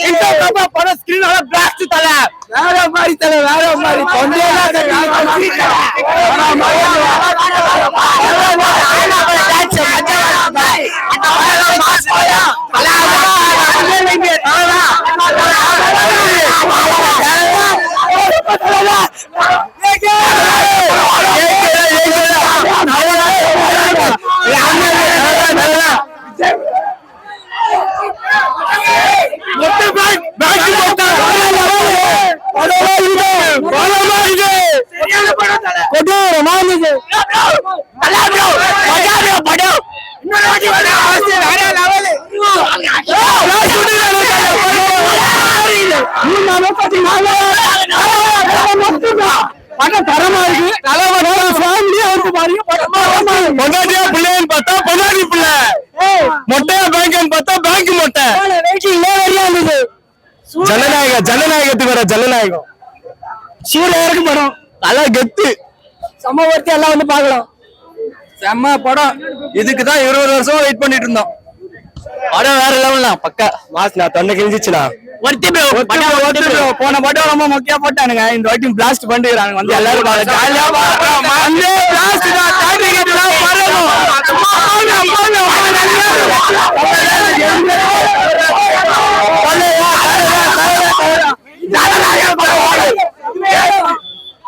இந்த பாப்பா படம் ஸ்கிரீன் நல்லா பிளாஸ்ட் தல, வேற மாதிரி தல. வேற மாதிரி தல. வேற மாதிரி. ஆனா அவளை dance மஜா வருது. அந்த படம் மாஸ் படம். தல, தல, இல்லைங்க, தல. படம் தரமா இருக்கு நல்ல ஃபேமிலியா வந்து பாருங்க பொண்டாட்டியா பிள்ளைன்னு பார்த்தா பொண்டாட்டி பிள்ளை மொட்டையா பேங்க்னு பார்த்தா பேங்க் மொட்டை ஜனநாயக ஜனநாயகத்துக்கு வர ஜனநாயகம். சூரிய இருக்கு படம். நல்லா கெத்து. சமவர்த்தி எல்லாம் வந்து பார்க்கலாம். செம்ம படம். இதுக்கு தான் இருபது வருஷம் வெயிட் பண்ணிட்டு இருந்தோம். படம் வேற லெவல் பக்கா. மாஸ் நான் தொண்டை கிழிஞ்சிச்சுனா போன படம் ரொம்ப முக்கிய போட்டானுங்க. இந்த வாட்டி பிளாஸ்ட் பண்ணிக்கிறாங்க வந்து எல்லாரும் ஜாலியா பாக்கலாம் வந்து பிளாஸ்ட் தான் தாண்டிங்க பிளாஸ்ட் வரணும்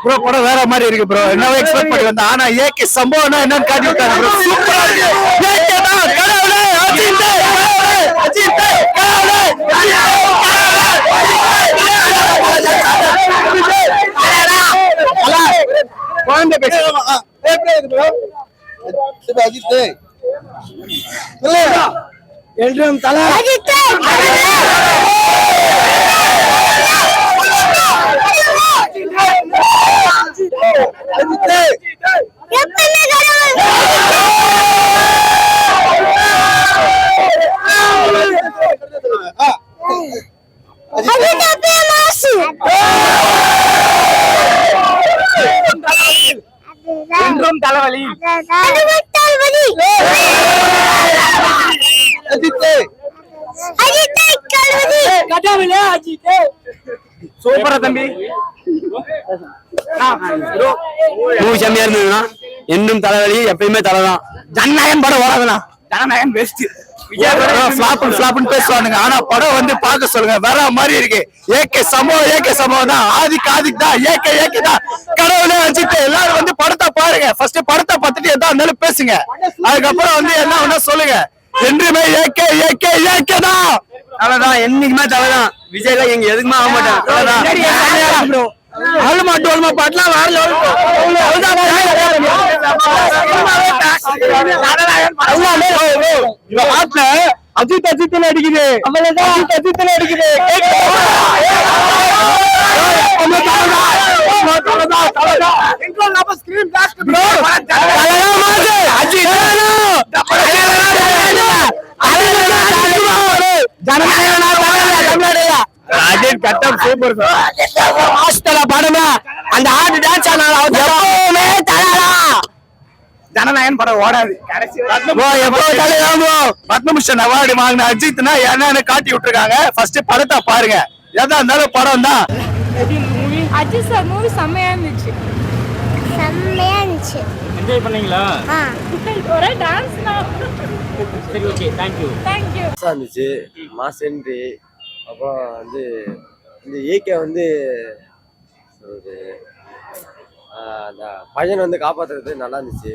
ப்ரோ படம் வேற மாதிரி இருக்கு ப்ரோ என்னவோ எக்ஸ்பெக்ட் பண்ணி வந்தேன். ஆனா ஏகே சம்பவம்னா என்னன்னு காட்டி விட்டாங்க ப்ரோ சூப்பரா இருக்கு. ஏகே தான் கடவுளே அஜித் கடவுளே அஜித் கடவுளே குழந்தை என்றும் தலை. என்றும் தலைவலி சூப்பரா தம்பி. மூவி செம்மையா இருந்ததுன்னா இன்னும் தலைவலி எப்பயுமே தலைதான். ஜனநாயகம் படம் ஓடாதுண்ணா. ஜனநாயகம் பெஸ்ட் பேசுவானுங்க. ஆனா படம் வந்து பார்க்க சொல்லுங்க. வேற மாதிரி இருக்கு. ஏகே சம்பவம் ஏகே சம்பவம் தான். ஆதிக் ஆதிக் தான். ஏகே ஏகே தான். கடவுளே வச்சுட்டு எல்லாரும் வந்து படத்தை பாருங்க. ஃபர்ஸ்ட் படத்தை பார்த்துட்டு எதா இருந்தாலும் பேசுங்க. அதுக்கப்புறம் வந்து என்ன வேணா சொல்லுங்க. என்றுமே ஏகே ஏகே ஏகே தான். தலைதான் என்னைக்குமே தலைதான் விஜய்ல எங்க எதுக்குமே ஆக மாட்டாங்க தலைதான் அவ்வளவு டோல்மா பாட்டுலாம் வேற லெவல் அஜித் அஜித் அடிக்குது அஜித் அஜித் அடிக்குது அஜித் கட்டம் சூப்பர் மாஸ்டர் படமே? அந்த ஆடு டான்ஸ் ஆனாலும் எப்பவுமே தலடா. ஜனநாயகன் படம் ஓடாது. பத்மபூஷன் அவார்டு வாங்கின அஜித்னா என்னன்னு காட்டி விட்டுருக்காங்க. ஃபர்ஸ்ட் படத்தை பாருங்க. எதா இருந்தாலும் படம் தான் அஜித் சார் மூவி செம்மையா இருந்துச்சு. செம்மையா இருந்துச்சு. என்ஜாய் பண்ணீங்களா? ஆ. ஒரே டான்ஸ் தான். சரி ஓகே தேங்க்யூ தேங்க்யூ பெருசாக இருந்துச்சு. மாஸ் என்ட்ரி அப்புறம் வந்து இந்த ஏகே வந்து ஆஹ் அந்த பையனை வந்து காப்பாத்துறது நல்லா இருந்துச்சு.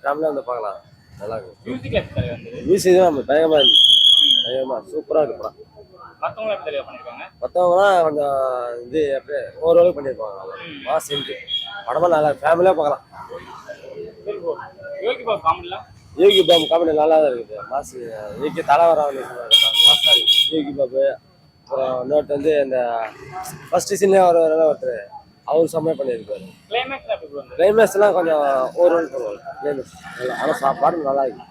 ஃபேமிலியாக வந்து பார்க்கலாம். நல்லா இருக்கும் மியூசிக் தான் பயங்கரமாக இருந்துச்சு. பயங்கரமாக சூப்பராக இருக்கு படம். மற்றவங்க எப்படி தெளிவாக பண்ணியிருக்காங்க? மற்றவங்களாம் கொஞ்சம் இது அப்படியே ஓரளவுக்கு பண்ணியிருப்பாங்க. மாஸ் என்ட்ரி படமாக நல்லா ஃபேமிலியாக பார்க்கலாம். யோகி பாபு காமெடி நல்லா தான் இருக்குது. மாசு யோகி மாசாக இருக்கு யோகி பாபு அப்புறம் இன்னொருத்த வந்து இந்த ஃபர்ஸ்ட் சீன்லேயே ஒரு ஒருத்தர் அவர் செம்மையாக பண்ணியிருக்காரு கிளைமேக்ஸ்லாம் கொஞ்சம் ஓவர் பண்ணுவாங்க கிளைமேக்ஸ் ஆனால் சாப்பாடு நல்லா இருக்கு